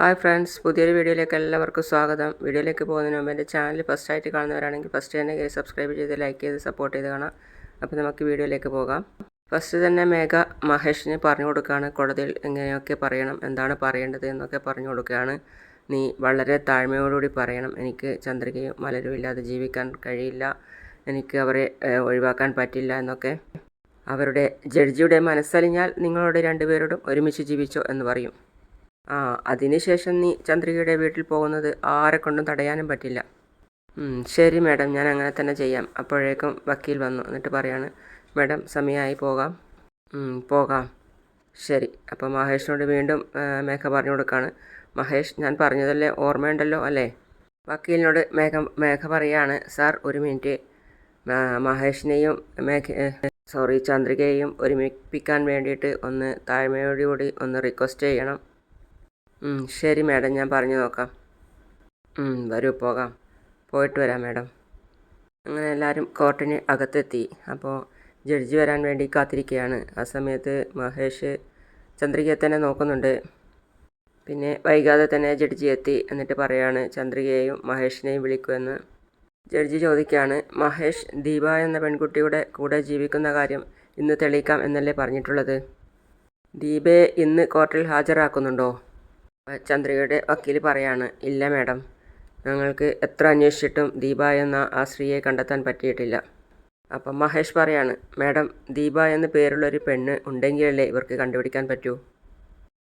Hi friends പുതിയൊരു വീഡിയോയിലേക്ക് എല്ലാവർക്കും സ്വാഗതം. വീഡിയോയിലേക്ക് പോകുന്നതിന് മുമ്പ് എന്റെ ചാനൽ ഫസ്റ്റ് ആയിട്ട് കാണുന്നവരാണെങ്കിൽ ഫസ്റ്റ് തന്നെ കയറി സബ്സ്ക്രൈബ് ചെയ്ത് ലൈക്ക് ചെയ്ത് സപ്പോർട്ട് ചെയ്ത് കാണാം. അപ്പോൾ നമുക്ക് വീഡിയോയിലേക്ക് പോകാം. ഫസ്റ്റ് തന്നെ മേഘ മഹേഷിന് പറഞ്ഞു കൊടുക്കുകയാണ് കോടതിയിൽ എങ്ങനെയൊക്കെ പറയണം എന്താണ് പറയേണ്ടത് എന്നൊക്കെ പറഞ്ഞു കൊടുക്കുകയാണ്. നീ വളരെ താഴ്മയോടുകൂടി പറയണം. എനിക്ക് ചന്ദ്രികയും മലരും ഇല്ലാതെ ജീവിക്കാൻ കഴിയില്ല. എനിക്ക് അവരെ ഒഴിവാക്കാൻ പറ്റില്ല എന്നൊക്കെ അവരുടെ ജഡ്ജിയുടെ മനസ്സലിഞ്ഞാൽ നിങ്ങളോട് രണ്ടുപേരോടും ഒരുമിച്ച് ജീവിച്ചോ എന്ന് പറയും. ആ അതിനുശേഷം നീ ചന്ദ്രികയുടെ വീട്ടിൽ പോകുന്നത് ആരെക്കൊണ്ടും തടയാനും പറ്റില്ല. ശരി മാഡം ഞാൻ അങ്ങനെ തന്നെ ചെയ്യാം. അപ്പോഴേക്കും വക്കീൽ വന്നു. എന്നിട്ട് പറയാണ് മാഡം സമയമായി പോകാം. പോകാം. ശരി അപ്പോൾ മഹേഷിനോട് വീണ്ടും മേഘ പറഞ്ഞു കൊടുക്കുകയാണ് മഹേഷ് ഞാൻ പറഞ്ഞതല്ലേ ഓർമ്മയുണ്ടല്ലോ അല്ലേ? വക്കീലിനോട് മേഘ മേഘ പറയാണ് സാർ ഒരു മിനിറ്റ്. മഹേഷിനെയും മേഘ സോറി ചന്ദ്രികയെയും ഒരുമിപ്പിക്കാൻ വേണ്ടിയിട്ട് ഒന്ന് താഴ്മയോടുകൂടി ഒന്ന് റിക്വസ്റ്റ് ചെയ്യണം. ശരി മാഡം ഞാൻ പറഞ്ഞു നോക്കാം. വരൂ പോകാം. പോയിട്ട് വരാം മാഡം. അങ്ങനെ എല്ലാവരും കോർട്ടിന് അകത്തെത്തി. അപ്പോൾ ജഡ്ജി വരാൻ വേണ്ടി കാത്തിരിക്കുകയാണ് ആ സമയത്ത് മഹേഷ് ചന്ദ്രികയെ തന്നെ നോക്കുന്നുണ്ട്. പിന്നെ വൈകാതെ തന്നെ ജഡ്ജി എത്തി എന്നിട്ട് പറയാണ് ചന്ദ്രികയെയും മഹേഷിനെയും വിളിക്കുമെന്ന്. ജഡ്ജി ചോദിക്കുകയാണ് മഹേഷ് ദീപ എന്ന പെൺകുട്ടിയുടെ കൂടെ ജീവിക്കുന്ന കാര്യം ഇന്ന് തെളിയിക്കാം എന്നല്ലേ പറഞ്ഞിട്ടുള്ളത്? ദീപയെ ഇന്ന് കോർട്ടിൽ ഹാജരാക്കുന്നുണ്ടോ? ചന്ദ്രികയുടെ വക്കീൽ പറയാണ് ഇല്ല മാഡം ഞങ്ങൾക്ക് എത്ര അന്വേഷിച്ചിട്ടും ദീപ എന്ന ആ സ്ത്രീയെ കണ്ടെത്താൻ പറ്റിയിട്ടില്ല. അപ്പം മഹേഷ് പറയാണ് മാഡം ദീപ എന്ന പേരുള്ളൊരു പെണ്ണ് ഉണ്ടെങ്കിലല്ലേ ഇവർക്ക് കണ്ടുപിടിക്കാൻ പറ്റൂ?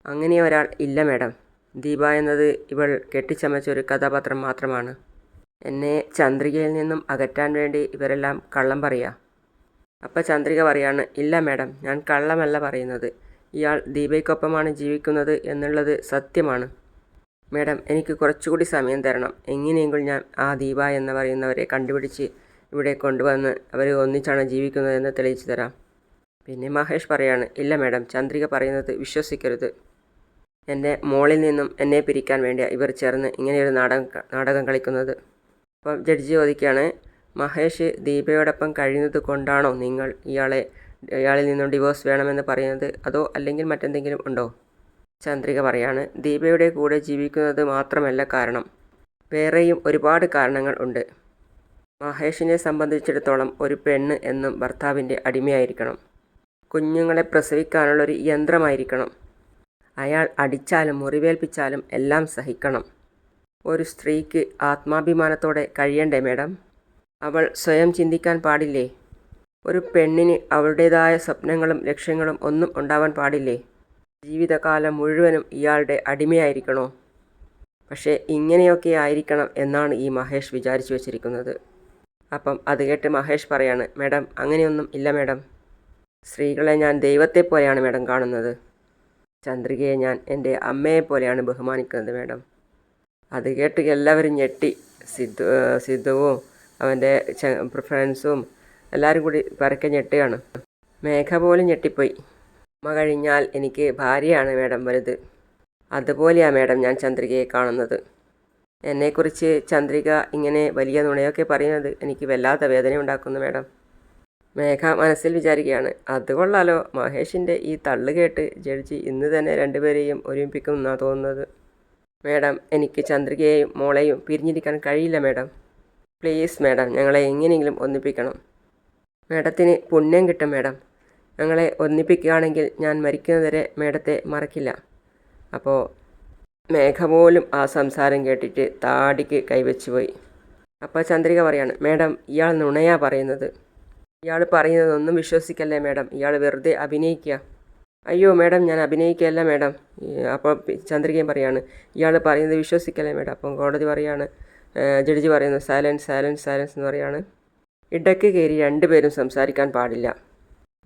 അങ്ങനെ ഒരാൾ ഇല്ല മാഡം. ദീപ എന്നത് ഇവൾ കെട്ടിച്ചമച്ച ഒരു കഥാപാത്രം മാത്രമാണ്. എന്നെ ചന്ദ്രികയിൽ നിന്നും അകറ്റാൻ വേണ്ടി ഇവരെല്ലാം കള്ളം പറയാ. അപ്പം ചന്ദ്രിക പറയാണ് ഇല്ല മാഡം ഞാൻ കള്ളമല്ല പറയുന്നത്. ഇയാൾ ദീപയ്ക്കൊപ്പമാണ് ജീവിക്കുന്നത് എന്നുള്ളത് സത്യമാണ്. മേഡം എനിക്ക് കുറച്ചുകൂടി സമയം തരണം. എങ്ങനെയെങ്കിലും ഞാൻ ആ ദീപ എന്ന് പറയുന്നവരെ കണ്ടുപിടിച്ച് ഇവിടെ കൊണ്ടുവന്ന് അവർ ഒന്നിച്ചാണ് ജീവിക്കുന്നതെന്ന് തെളിയിച്ചു തരാം. പിന്നെ മഹേഷ് പറയാണ് ഇല്ല മേഡം ചന്ദ്രിക പറയുന്നത് വിശ്വസിക്കരുത്. എന്റെ മോളിൽ നിന്നും എന്നെ പിരിക്കാൻ വേണ്ടിയാണ് ഇവർ ചേർന്ന് ഇങ്ങനെയൊരു നാടകം നാടകം കളിക്കുന്നത്. അപ്പം ജഡ്ജി ചോദിക്കുകയാണ് മഹേഷ് ദീപയോടൊപ്പം കഴിയുന്നത് കൊണ്ടാണോ നിങ്ങൾ ഇയാളെ ഇയാളിൽ നിന്നും ഡിവോഴ്സ് വേണമെന്ന് പറയുന്നത് അതോ അല്ലെങ്കിൽ മറ്റെന്തെങ്കിലും ഉണ്ടോ? ചന്ദ്രിക പറയാണ് ദീപയുടെ കൂടെ ജീവിക്കുന്നത് മാത്രമല്ല കാരണം. വേറെയും ഒരുപാട് കാരണങ്ങൾ ഉണ്ട്. മഹേഷിനെ സംബന്ധിച്ചിടത്തോളം ഒരു പെണ്ണ് എന്നും ഭർത്താവിന്റെ അടിമയായിരിക്കണം. കുഞ്ഞുങ്ങളെ പ്രസവിക്കാനുള്ളൊരു യന്ത്രമായിരിക്കണം. അയാൾ അടിച്ചാലും മുറിവേൽപ്പിച്ചാലും എല്ലാം സഹിക്കണം. ഒരു സ്ത്രീക്ക് ആത്മാഭിമാനത്തോടെ കഴിയണ്ടേ മേഡം? അവൾ സ്വയം ചിന്തിക്കാൻ പാടില്ലേ? ഒരു പെണ്ണിന് അവളുടേതായ സ്വപ്നങ്ങളും ലക്ഷ്യങ്ങളും ഒന്നും ഉണ്ടാവാൻ പാടില്ലേ? ജീവിതകാലം മുഴുവനും ഇയാളുടെ അടിമയായിരിക്കണോ? പക്ഷേ ഇങ്ങനെയൊക്കെ ആയിരിക്കണം എന്നാണ് ഈ മഹേഷ് വിചാരിച്ചു വച്ചിരിക്കുന്നത്. അപ്പം അത് കേട്ട് മഹേഷ് പറയാണ് മേഡം അങ്ങനെയൊന്നും ഇല്ല മേഡം. സ്ത്രീകളെ ഞാൻ ദൈവത്തെ പോലെയാണ് മേഡം കാണുന്നത്. ചന്ദ്രികയെ ഞാൻ എന്റെ അമ്മയെ പോലെയാണ് ബഹുമാനിക്കുന്നത് മേഡം. അത് കേട്ട് എല്ലാവരും ഞെട്ടി. സിദ്ധു സിദ്ധുവും അവന്റെ ഫ്രണ്ട്സും എല്ലാവരും കൂടി പരക്കെ ഞെട്ടുകയാണ്. മേഘ പോലും ഞെട്ടിപ്പോയി. അമ്മ കഴിഞ്ഞാൽ എനിക്ക് ഭാര്യയാണ് മേഡം വലുത്. അതുപോലെയാണ് മേഡം ഞാൻ ചന്ദ്രികയെ കാണുന്നത്. എന്നെക്കുറിച്ച് ചന്ദ്രിക ഇങ്ങനെ വലിയ നുണയൊക്കെ പറയുന്നത് എനിക്ക് വല്ലാത്ത വേദന ഉണ്ടാക്കുന്നു മേഡം. മേഘ മനസ്സിൽ വിചാരിക്കുകയാണ് അത് കൊള്ളാലോ മഹേഷിന്റെ ഈ തള്ളു കേട്ട് ജഡ്ജി ഇന്ന് തന്നെ രണ്ടുപേരെയും ഒരുമിപ്പിക്കും എന്നാണ് തോന്നുന്നത്. മേഡം എനിക്ക് ചന്ദ്രികയെയും മോളെയും പിരിഞ്ഞിരിക്കാൻ കഴിയില്ല മേഡം. പ്ലീസ് മേഡം ഞങ്ങളെ എങ്ങനെയെങ്കിലും ഒന്നിപ്പിക്കണം. മാഡത്തിന് പുണ്യം കിട്ടും മേഡം. ഞങ്ങളെ ഒന്നിപ്പിക്കുകയാണെങ്കിൽ ഞാൻ മരിക്കുന്നതുവരെ മേഡത്തെ മറക്കില്ല. അപ്പോൾ മേഘ പോലും ആ സംസാരം കേട്ടിട്ട് താടിക്ക് കൈവച്ച് പോയി. അപ്പോൾ ചന്ദ്രിക പറയാണ് മേഡം ഇയാൾ നുണയാ പറയുന്നത്. ഇയാൾ പറയുന്നതൊന്നും വിശ്വസിക്കല്ലേ മേഡം? ഇയാൾ വെറുതെ അഭിനയിക്കുക അയ്യോ മേഡം ഞാൻ അഭിനയിക്കുകയല്ല മേഡം. അപ്പോൾ ചന്ദ്രികയും പറയാണ് ഇയാൾ പറയുന്നത് വിശ്വസിക്കല്ലേ മേഡം? അപ്പം കോടതി പറയാണ് ജഡ്ജി പറയുന്നു സൈലൻസ് സൈലൻസ് സൈലൻസ് എന്ന് പറയാണ്. ഇടയ്ക്ക് കയറി രണ്ടുപേരും സംസാരിക്കാൻ പാടില്ല.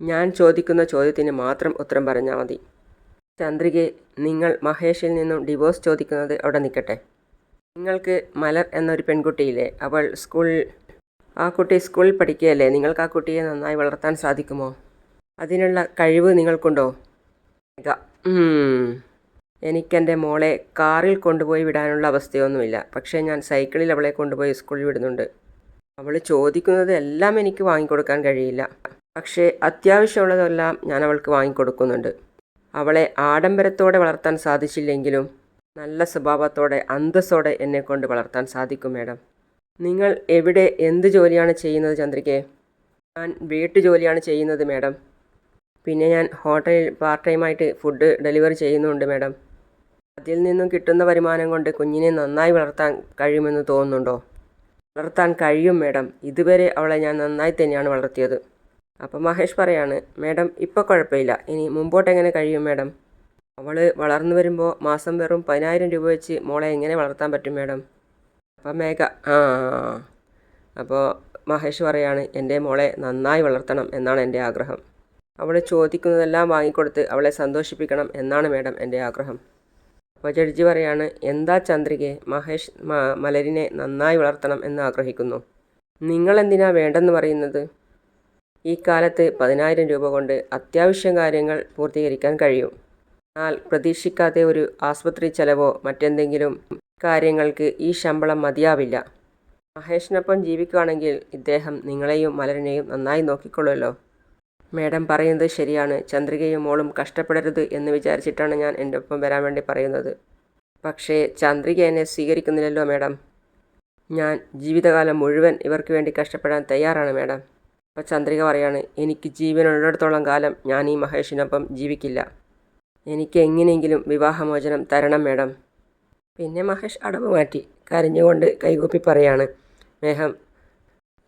ഞാൻ ചോദിക്കുന്ന ചോദ്യത്തിന് മാത്രം ഉത്തരം പറഞ്ഞാൽ മതി. ചന്ദ്രികെ നിങ്ങൾ മഹേഷിൽ നിന്നും ഡിവോഴ്സ് ചോദിക്കുന്നത് അവിടെ നിൽക്കട്ടെ. നിങ്ങൾക്ക് മലർ എന്നൊരു പെൺകുട്ടിയില്ലേ? അവൾ സ്കൂൾ ആ കുട്ടി സ്കൂളിൽ പഠിക്കുകയല്ലേ? നിങ്ങൾക്ക് ആ കുട്ടിയെ നന്നായി വളർത്താൻ സാധിക്കുമോ? അതിനുള്ള കഴിവ് നിങ്ങൾക്കുണ്ടോ. എനിക്കെന്റെ മോളെ കാറിൽ കൊണ്ടുപോയി വിടാനുള്ള അവസ്ഥയൊന്നുമില്ല. പക്ഷേ ഞാൻ സൈക്കിളിൽ അവളെ കൊണ്ടുപോയി സ്കൂളിൽ വിടുന്നുണ്ട്. അവൾ ചോദിക്കുന്നത് എല്ലാം എനിക്ക് വാങ്ങിക്കൊടുക്കാൻ കഴിയില്ല. പക്ഷേ അത്യാവശ്യമുള്ളതെല്ലാം ഞാൻ അവൾക്ക് വാങ്ങിക്കൊടുക്കുന്നുണ്ട്. അവളെ ആഡംബരത്തോടെ വളർത്താൻ സാധിച്ചില്ലെങ്കിലും നല്ല സ്വഭാവത്തോടെ അന്തസ്സോടെ എന്നെക്കൊണ്ട് വളർത്താൻ സാധിക്കും മേഡം. നിങ്ങൾ എവിടെ എന്ത് ജോലിയാണ് ചെയ്യുന്നത് ചന്ദ്രികയെ ഞാൻ വീട്ടുജോലിയാണ് ചെയ്യുന്നത് മേഡം. പിന്നെ ഞാൻ ഹോട്ടലിൽ പാർട്ട് ടൈമായിട്ട് ഫുഡ് ഡെലിവറി ചെയ്യുന്നുണ്ട് മേഡം. അതിൽ നിന്നും കിട്ടുന്ന വരുമാനം കൊണ്ട് കുഞ്ഞിനെ നന്നായി വളർത്താൻ കഴിയുമെന്ന് തോന്നുന്നുണ്ടോ? വളർത്താൻ കഴിയും മേഡം. ഇതുവരെ അവളെ ഞാൻ നന്നായി തന്നെയാണ് വളർത്തിയത്. അപ്പം മഹേഷ് പറയാണ് മേഡം ഇപ്പോൾ കുഴപ്പമില്ല. ഇനി മുമ്പോട്ട് എങ്ങനെ കഴിയും മേഡം? അവൾ വളർന്നു വരുമ്പോൾ മാസം വെറും പതിനായിരം രൂപ വെച്ച് മോളെ എങ്ങനെ വളർത്താൻ പറ്റും മേഡം? അപ്പം മേഘ ആ അപ്പോൾ മഹേഷ് പറയാണ് എന്റെ മോളെ നന്നായി വളർത്തണം എന്നാണ് എന്റെ ആഗ്രഹം. അവൾ ചോദിക്കുന്നതെല്ലാം വാങ്ങിക്കൊടുത്ത് അവളെ സന്തോഷിപ്പിക്കണം എന്നാണ് മേഡം എന്റെ ആഗ്രഹം. ജഡ്ജി പറയാണ് എന്താ ചന്ദ്രികെ മഹേഷ് മലരിനെ നന്നായി വളർത്തണം എന്ന് ആഗ്രഹിക്കുന്നു. നിങ്ങൾ എന്തിനാ വേണ്ടെന്ന് പറയുന്നത്? ഈ കാലത്ത് പതിനായിരം രൂപ കൊണ്ട് അത്യാവശ്യം കാര്യങ്ങൾ പൂർത്തീകരിക്കാൻ കഴിയും. എന്നാൽ പ്രതീക്ഷിക്കാതെ ഒരു ആസ്പത്രി ചെലവോ മറ്റെന്തെങ്കിലും കാര്യങ്ങൾക്ക് ഈ ശമ്പളം മതിയാവില്ല. മഹേഷിനൊപ്പം ജീവിക്കുകയാണെങ്കിൽ ഇദ്ദേഹം നിങ്ങളെയും മലരിനെയും നന്നായി നോക്കിക്കൊള്ളുമല്ലോ. മേഡം പറയുന്നത് ശരിയാണ്. ചന്ദ്രികയും മോളും കഷ്ടപ്പെടരുത് എന്ന് വിചാരിച്ചിട്ടാണ് ഞാൻ എന്റെ ഒപ്പം വരാൻ വേണ്ടി പറയുന്നത്. പക്ഷേ ചന്ദ്രിക എന്നെ സ്വീകരിക്കുന്നില്ലല്ലോ മേഡം. ഞാൻ ജീവിതകാലം മുഴുവൻ ഇവർക്ക് വേണ്ടി കഷ്ടപ്പെടാൻ തയ്യാറാണ് മേഡം. അപ്പോൾ ചന്ദ്രിക പറയാണ് എനിക്ക് ജീവനുള്ളിടത്തോളം കാലം ഞാൻ ഈ മഹേഷിനൊപ്പം ജീവിക്കില്ല. എനിക്ക് എങ്ങനെയെങ്കിലും വിവാഹമോചനം തരണം മേഡം. പിന്നെ മഹേഷ് അടവ് മാറ്റി കരഞ്ഞുകൊണ്ട് കൈകൂപ്പി പറയാണ് മേഹം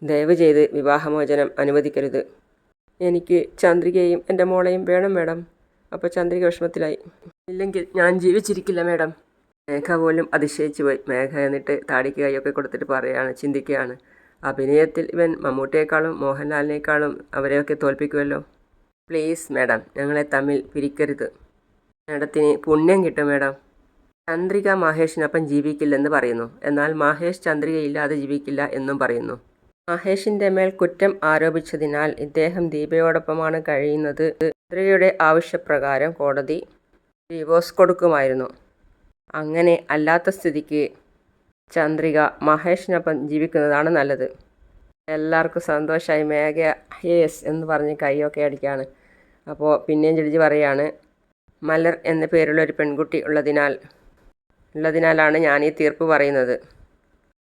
ദയവ് ചെയ്ത് വിവാഹമോചനം അനുവദിക്കരുത്. എനിക്ക് ചന്ദ്രികയും എന്റെ മോളെയും വേണം മേഡം. അപ്പോൾ ചന്ദ്രിക വിഷമത്തിലായി. ഇല്ലെങ്കിൽ ഞാൻ ജീവിച്ചിരിക്കില്ല മേഡം. മേഘ പോലും അതിശയിച്ചു പോയി. മേഘ എന്നിട്ട് താടിക്ക് കൈയൊക്കെ കൊടുത്തിട്ട് പറയുകയാണ് ചിന്തിക്കുകയാണ്. അഭിനയത്തിൽ ഇവൻ മമ്മൂട്ടിയേക്കാളും മോഹൻലാലിനേക്കാളും അവരെയൊക്കെ തോൽപ്പിക്കുമല്ലോ. പ്ലീസ് മേഡം ഞങ്ങളെ തമ്മിൽ പിരിക്കരുത്. മേഡത്തിന് പുണ്യം കിട്ടും മേഡം. ചന്ദ്രിക മഹേഷിനൊപ്പം ജീവിക്കില്ലെന്ന് പറയുന്നു. എന്നാൽ മഹേഷ് ചന്ദ്രികയില്ലാതെ ജീവിക്കില്ല എന്നും പറയുന്നു. മഹേഷിന്റെ മേൽ കുറ്റം ആരോപിച്ചതിനാൽ ഇദ്ദേഹം ദീപയോടൊപ്പമാണ് കഴിയുന്നത്. ചന്ദ്രികയുടെ ആവശ്യപ്രകാരം കോടതി ഡിവോഴ്സ് കൊടുക്കുമായിരുന്നു. അങ്ങനെ അല്ലാത്ത സ്ഥിതിക്ക് ചന്ദ്രിക മഹേഷിനൊപ്പം ജീവിക്കുന്നതാണ് നല്ലത്. എല്ലാവർക്കും സന്തോഷമായി. മേഘ യേസ് എന്ന് പറഞ്ഞ് കൈയൊക്കെ അടിക്കുകയാണ്. അപ്പോൾ പിന്നെയും ജഡ്ജി പറയാണ് മലർ എന്ന പേരുള്ള ഒരു പെൺകുട്ടി ഉള്ളതിനാൽ ഉള്ളതിനാലാണ് ഞാൻ ഈ തീർപ്പ് പറയുന്നത്.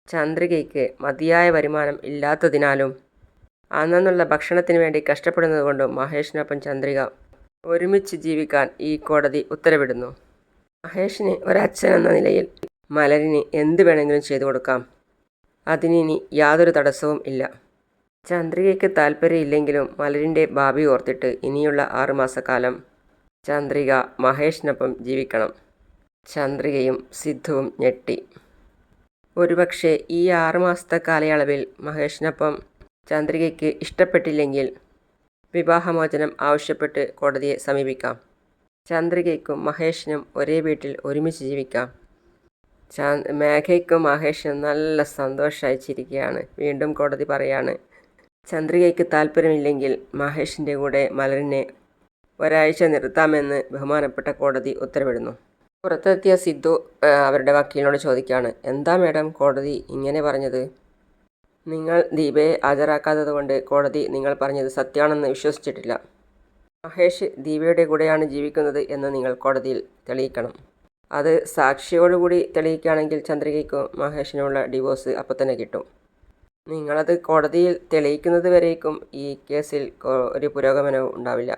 ചന്ദ്രികയ്ക്ക് മതിയായ വരുമാനം ഇല്ലാത്തതിനാലും അന്നന്നുള്ള ഭക്ഷണത്തിന് വേണ്ടി കഷ്ടപ്പെടുന്നത് കൊണ്ടും മഹേഷിനൊപ്പം ചന്ദ്രിക ഒരുമിച്ച് ജീവിക്കാൻ ഈ കോടതി ഉത്തരവിടുന്നു. മഹേഷിന് ഒരച്ഛൻ എന്ന നിലയിൽ മലരിന് എന്ത് വേണമെങ്കിലും ചെയ്തു കൊടുക്കാം. അതിനിനി യാതൊരു തടസ്സവും ഇല്ല. ചന്ദ്രികയ്ക്ക് താല്പര്യമില്ലെങ്കിലും മലരിന്റെ ഭാവി ഓർത്തിട്ട് ഇനിയുള്ള ആറുമാസക്കാലം ചന്ദ്രിക മഹേഷിനൊപ്പം ജീവിക്കണം. ചന്ദ്രികയും സിദ്ധുവും ഞെട്ടി. ഒരുപക്ഷെ ഈ ആറുമാസത്തെ കാലയളവിൽ മഹേഷിനൊപ്പം ചന്ദ്രികയ്ക്ക് ഇഷ്ടപ്പെട്ടില്ലെങ്കിൽ വിവാഹമോചനം ആവശ്യപ്പെട്ട് കോടതിയെ സമീപിക്കാം. ചന്ദ്രികയ്ക്കും മഹേഷിനും ഒരേ വീട്ടിൽ ഒരുമിച്ച് ജീവിക്കാം. ചാ- മേഘയ്ക്കും മഹേഷിനും നല്ല സന്തോഷമായി ചിരിക്കുകയാണ് വീണ്ടും കോടതി പറയാണ് ചന്ദ്രികയ്ക്ക് താല്പര്യമില്ലെങ്കിൽ മഹേഷിന്റെ കൂടെ മലരിനെ ഒരാഴ്ച നിർത്താമെന്ന് ബഹുമാനപ്പെട്ട കോടതി ഉത്തരവിടുന്നു. പുറത്തെത്തിയ സിദ്ധു അവരുടെ വക്കീലിനോട് ചോദിക്കുകയാണ് എന്താ മേഡം കോടതി ഇങ്ങനെ പറഞ്ഞത്? നിങ്ങൾ ദീപയെ ഹാജരാക്കാത്തത് കൊണ്ട് കോടതി നിങ്ങൾ പറഞ്ഞത് സത്യമാണെന്ന് വിശ്വസിച്ചിട്ടില്ല. മഹേഷ് ദീപയുടെ കൂടെയാണ് ജീവിക്കുന്നത് എന്ന് നിങ്ങൾ കോടതിയിൽ തെളിയിക്കണം. അത് സാക്ഷിയോടുകൂടി തെളിയിക്കുകയാണെങ്കിൽ ചന്ദ്രികയ്ക്കും മഹേഷിനുമുള്ള ഡിവോഴ്സ് അപ്പം തന്നെ കിട്ടും. നിങ്ങളത് കോടതിയിൽ തെളിയിക്കുന്നത് വരേക്കും ഈ കേസിൽ ഒരു പുരോഗമനവും ഉണ്ടാവില്ല.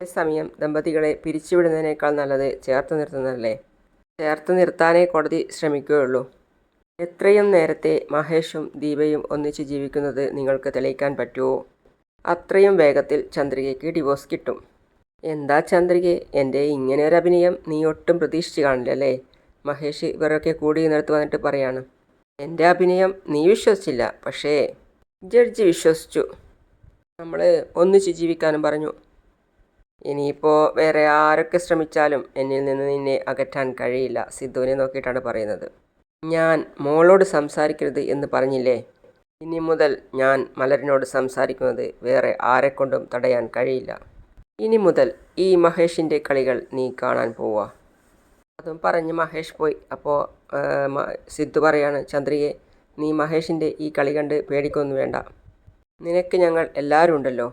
അതേസമയം ദമ്പതികളെ പിരിച്ചുവിടുന്നതിനേക്കാൾ നല്ലത് ചേർത്ത് നിർത്തുന്നതല്ലേ? ചേർത്ത് നിർത്താനേ കോടതി ശ്രമിക്കുകയുള്ളൂ. എത്രയും നേരത്തെ മഹേഷും ദീപയും ഒന്നിച്ച് ജീവിക്കുന്നത് നിങ്ങൾക്ക് തെളിയിക്കാൻ പറ്റുമോ? അത്രയും വേഗത്തിൽ ചന്ദ്രികയ്ക്ക് ഡിവോഴ്സ് കിട്ടും. എന്താ ചന്ദ്രികെ എന്റെ ഇങ്ങനെ ഒരു അഭിനയം നീ ഒട്ടും പ്രതീക്ഷിച്ച് കാണില്ലല്ലേ മഹേഷ് ഇവരൊക്കെ കൂടി നിർത്ത് വന്നിട്ട് പറയാണ്. എന്റെ അഭിനയം നീ വിശ്വസിച്ചില്ല പക്ഷേ ജഡ്ജി വിശ്വസിച്ചു. നമ്മൾ ഒന്നിച്ച് ജീവിക്കാനും പറഞ്ഞു. ഇനിയിപ്പോൾ വേറെ ആരൊക്കെ ശ്രമിച്ചാലും എന്നിൽ നിന്ന് നിന്നെ അകറ്റാൻ കഴിയില്ല സിദ്ധുവിനെ നോക്കിയിട്ടാണ് പറയുന്നത്. ഞാൻ മോളോട് സംസാരിക്കരുത് എന്ന് പറഞ്ഞില്ലേ? ഇനി മുതൽ ഞാൻ മലരിനോട് സംസാരിക്കുന്നത് വേറെ ആരെക്കൊണ്ടും തടയാൻ കഴിയില്ല. ഇനി മുതൽ ഈ മഹേഷിന്റെ കളികൾ നീ കാണാൻ പോവാ. അതും പറഞ്ഞ് മഹേഷ് പോയി. അപ്പോൾ സിദ്ധു പറയാണ് ചന്ദ്രിയെ നീ മഹേഷിന്റെ ഈ കളി കണ്ട് പേടിക്കൊന്നും വേണ്ട. നിനക്ക് ഞങ്ങൾ എല്ലാവരും ഉണ്ടല്ലോ.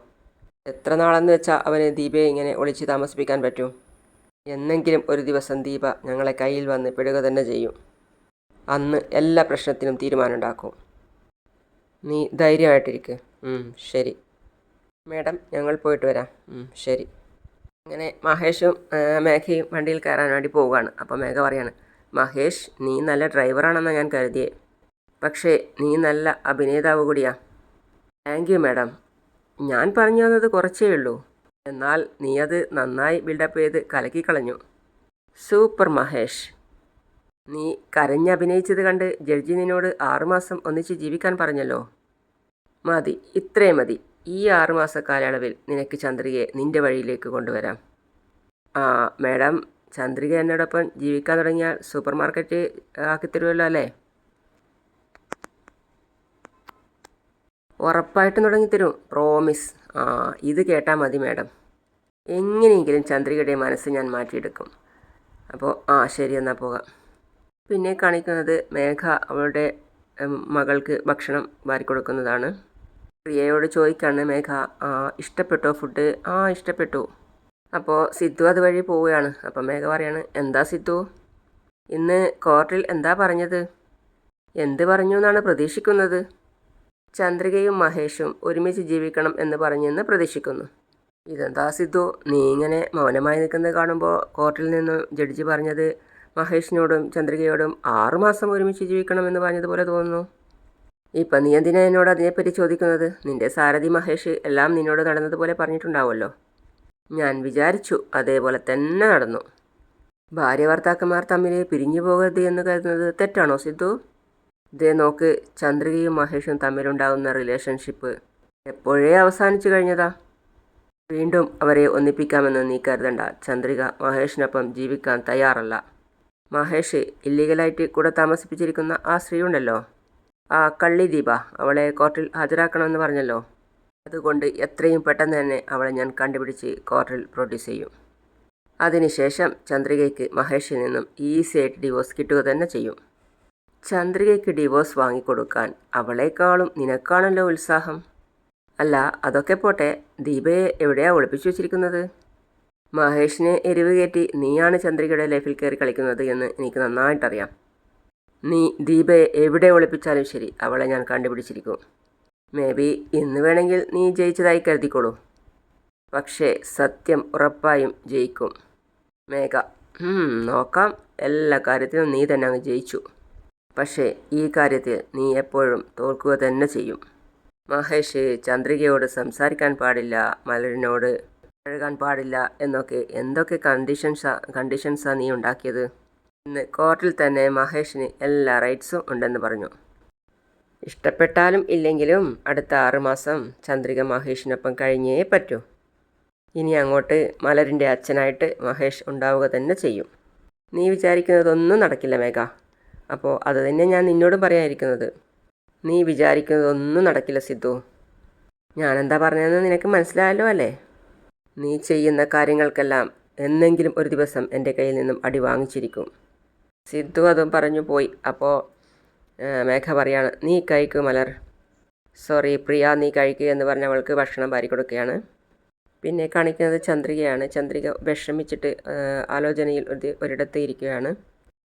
എത്ര നാളെന്ന് വെച്ചാൽ അവന് ദീപയെ ഇങ്ങനെ ഒളിച്ച് താമസിപ്പിക്കാൻ പറ്റും? എന്നെങ്കിലും ഒരു ദിവസം ദീപ ഞങ്ങളെ കയ്യിൽ വന്ന് പെടുക തന്നെ ചെയ്യും. അന്ന് എല്ലാ പ്രശ്നത്തിനും തീരുമാനമുണ്ടാക്കും. നീ ധൈര്യമായിട്ടിരിക്ക്. ശരി. മേഡം ഞങ്ങൾ പോയിട്ട് വരാം. ശരി. അങ്ങനെ മഹേഷും മേഘയും വണ്ടിയിൽ കയറാൻ വേണ്ടി പോവുകയാണ്. അപ്പോൾ മേഘ പറയാണ് മഹേഷ് നീ നല്ല ഡ്രൈവറാണെന്നാണ് ഞാൻ കരുതിയേ. പക്ഷേ നീ നല്ല അഭിനേതാവ് കൂടിയാ. Thank you madam. ഞാൻ പറഞ്ഞു തന്നത് കുറച്ചേ ഉള്ളൂ. എന്നാൽ നീ അത് നന്നായി ബിൽഡപ്പ് ചെയ്ത് കലക്കിക്കളഞ്ഞു. സൂപ്പർ മഹേഷ്. നീ കരഞ്ഞഭിനയിച്ചത് കണ്ട് ജഡ്ജി നിന്നോട് ആറുമാസം ഒന്നിച്ച് ജീവിക്കാൻ പറഞ്ഞല്ലോ. മതി ഇത്രയും മതി. ഈ ആറുമാസ കാലയളവിൽ നിനക്ക് ചന്ദ്രികയെ നിന്റെ വഴിയിലേക്ക് കൊണ്ടുവരാം. ആ മാഡം ചന്ദ്രിക എന്നോടൊപ്പം ജീവിക്കാൻ തുടങ്ങിയാൽ സൂപ്പർ മാർക്കറ്റ് ആക്കിത്തരുമല്ലോ അല്ലേ? ഉറപ്പായിട്ടും തുടങ്ങിത്തരും പ്രോമിസ് ആ ഇത് കേട്ടാൽ മതി മാഡം. എങ്ങനെയെങ്കിലും ചന്ദ്രികയുടെ മനസ്സ് ഞാൻ മാറ്റിയെടുക്കും. അപ്പോൾ ആ ശരി എന്നാൽ പോകാം. പിന്നെ കാണിക്കുന്നത് മേഘ അവളുടെ മകൾക്ക് ഭക്ഷണം വാരി കൊടുക്കുന്നതാണ് പ്രിയയോട് ചോദിക്കാണ് മേഘ ഇഷ്ടപ്പെട്ടോ ഫുഡ്? ആ ഇഷ്ടപ്പെട്ടു. അപ്പോൾ സിദ്ധു അതുവഴി പോവുകയാണ്. അപ്പോൾ മേഘ പറയാണ് എന്താ സിദ്ധു? ഇന്ന് കോർട്ടിൽ എന്താ പറഞ്ഞത്? എന്ത് പറഞ്ഞു എന്നാണ് പ്രതീക്ഷിക്കുന്നത്? ചന്ദ്രികയും മഹേഷും ഒരുമിച്ച് ജീവിക്കണം എന്ന് പറഞ്ഞെന്ന് പ്രതീക്ഷിക്കുന്നു. ഇതെന്താ സിദ്ധു? നീ ഇങ്ങനെ മൗനമായി നിൽക്കുന്നത് കാണുമ്പോൾ കോർട്ടിൽ നിന്നും ജഡ്ജി പറഞ്ഞത് മഹേഷിനോടും ചന്ദ്രികയോടും ആറുമാസം ഒരുമിച്ച് ജീവിക്കണം എന്ന് പറഞ്ഞതുപോലെ തോന്നുന്നു. ഇപ്പം നീ എന്തിനാ എന്നോട് അതിനെപ്പറ്റി ചോദിക്കുന്നത്? നിന്റെ സാരഥി മഹേഷ് എല്ലാം നിന്നോട് നടന്നതുപോലെ പറഞ്ഞിട്ടുണ്ടാവുമല്ലോ. ഞാൻ വിചാരിച്ചു അതേപോലെ തന്നെ നടന്നു. ഭാര്യ ഭർത്താക്കന്മാർ തമ്മിൽ പിരിഞ്ഞു പോകരുത് എന്ന് കരുതുന്നത് തെറ്റാണോ സിദ്ധു? ഇതേ നോക്ക് ചന്ദ്രികയും മഹേഷും തമ്മിലുണ്ടാകുന്ന റിലേഷൻഷിപ്പ് എപ്പോഴേ അവസാനിച്ചു കഴിഞ്ഞതാ? വീണ്ടും അവരെ ഒന്നിപ്പിക്കാമെന്ന് നീ കരുതണ്ട. ചന്ദ്രിക മഹേഷിനൊപ്പം ജീവിക്കാൻ തയ്യാറല്ല. മഹേഷ് ഇല്ലീഗലായിട്ട് കൂടെ താമസിപ്പിച്ചിരിക്കുന്ന ആ സ്ത്രീ ഉണ്ടല്ലോ ആ കള്ളി ദീപ അവളെ കോർട്ടിൽ ഹാജരാക്കണമെന്ന് പറഞ്ഞല്ലോ? അതുകൊണ്ട് എത്രയും പെട്ടെന്ന് തന്നെ അവളെ ഞാൻ കണ്ടുപിടിച്ച് കോർട്ടിൽ പ്രൊഡ്യൂസ് ചെയ്യും. അതിനുശേഷം ചന്ദ്രികയ്ക്ക് മഹേഷിൽ നിന്നും ഈസിയായിട്ട് ഡിവോഴ്സ് കിട്ടുക തന്നെ ചെയ്യും. ചന്ദ്രികയ്ക്ക് ഡിവോഴ്സ് വാങ്ങിക്കൊടുക്കാൻ അവളെക്കാളും നിനക്കാണല്ലോ ഉത്സാഹം. അല്ല അതൊക്കെ പോട്ടെ ദീപയെ എവിടെയാ ഒളിപ്പിച്ചു വെച്ചിരിക്കുന്നത്? മഹേഷിനെ എരിവ് കയറ്റി നീയാണ് ചന്ദ്രികയുടെ ലൈഫിൽ കയറി കളിക്കുന്നത് എന്ന് എനിക്ക് നന്നായിട്ടറിയാം. നീ ദീപയെ എവിടെ ഒളിപ്പിച്ചാലും ശരി അവളെ ഞാൻ കണ്ടുപിടിച്ചിരിക്കും. മേ ബി ഇന്ന് വേണമെങ്കിൽ നീ ജയിച്ചതായി കരുതിക്കോളൂ. പക്ഷേ സത്യം ഉറപ്പായും ജയിക്കും. മേഘ "ഉം, നോക്കാം. എല്ലാ കാര്യത്തിലും നീ തന്നെ അങ്ങ് ജയിച്ചു. പക്ഷേ ഈ കാര്യത്തിൽ നീ എപ്പോഴും തോൽക്കുക തന്നെ ചെയ്യും. മഹേഷ് ചന്ദ്രികയോട് സംസാരിക്കാൻ പാടില്ല മലരിനോട് കഴുകാൻ പാടില്ല എന്നൊക്കെ എന്തൊക്കെ കണ്ടീഷൻസാ കണ്ടീഷൻസാണ് നീ ഉണ്ടാക്കിയത്? ഇന്ന് കോർട്ടിൽ തന്നെ മഹേഷിന് എല്ലാ റൈറ്റ്സും ഉണ്ടെന്ന് പറഞ്ഞു. ഇഷ്ടപ്പെട്ടാലും ഇല്ലെങ്കിലും അടുത്ത ആറുമാസം ചന്ദ്രിക മഹേഷിനൊപ്പം കഴിഞ്ഞേ പറ്റൂ. ഇനി അങ്ങോട്ട് മലരിന്റെ അച്ഛനായിട്ട് മഹേഷ് ഉണ്ടാവുക തന്നെ ചെയ്യും. നീ വിചാരിക്കുന്നതൊന്നും നടക്കില്ല മേഘ. അപ്പോൾ അത് തന്നെ ഞാൻ നിന്നോട് പറയാനിരിക്കുന്നത്. നീ വിചാരിക്കുന്നതൊന്നും നടക്കില്ല സിദ്ധു. ഞാനെന്താ പറഞ്ഞതെന്ന് നിനക്ക് മനസ്സിലായല്ലോ അല്ലേ? നീ ചെയ്യുന്ന കാര്യങ്ങൾക്കെല്ലാം എന്നെങ്കിലും ഒരു ദിവസം എന്റെ കയ്യിൽ നിന്നും അടി വാങ്ങിച്ചിരിക്കും. സിദ്ധു അതും പറഞ്ഞു പോയി. അപ്പോൾ മേഘ പറയാണ് നീ കഴിക്കൂ മലർ. സോറി പ്രിയ നീ കഴിക്കുക എന്ന് പറഞ്ഞ് അവൾക്ക് ഭക്ഷണം വാരി കൊടുക്കുകയാണ്. പിന്നെ കാണിക്കുന്നത് ചന്ദ്രികയാണ്. ചന്ദ്രിക വിഷമിച്ചിട്ട് ആലോചനയിൽ ഒരു ഒരിടത്ത് ഇരിക്കുകയാണ്.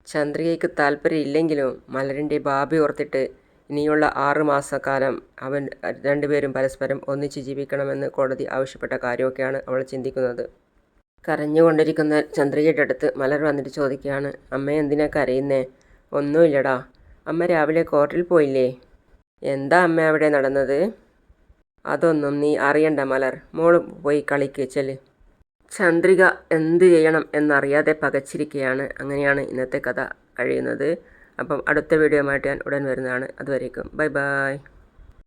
ചന്ദ്രികയ്ക്ക് താല്പര്യമില്ലെങ്കിലും മലരിന്റെ ഭാവി ഓർത്തിട്ട് ഇനിയുള്ള ആറ് മാസക്കാലം അവൻ രണ്ടുപേരും പരസ്പരം ഒന്നിച്ച് ജീവിക്കണമെന്ന് കോടതി ആവശ്യപ്പെട്ട കാര്യമൊക്കെയാണ് അവൾ ചിന്തിക്കുന്നത്. കരഞ്ഞുകൊണ്ടിരിക്കുന്ന ചന്ദ്രികയുടെ അടുത്ത് മലർ വന്നിട്ട് ചോദിക്കുകയാണ് അമ്മ എന്തിനാ കരയുന്നേ? ഒന്നുമില്ലടാ. അമ്മ രാവിലെ കോർട്ടിൽ പോയില്ലേ? എന്താ അമ്മ അവിടെ നടന്നത്? അതൊന്നും നീ അറിയണ്ട മലർ. മോൾ പോയി കളിക്ക് ചെൽ ചന്ദ്രിക എന്ത് ചെയ്യണം എന്നറിയാതെ പകച്ചിരിക്കുകയാണ്. അങ്ങനെയാണ് ഇന്നത്തെ കഥ കഴിയുന്നത്. അപ്പം അടുത്ത വീഡിയോ ആയിട്ട് ഞാൻ ഉടൻ വരുന്നതാണ്. അതുവരേക്കും. Bye bye.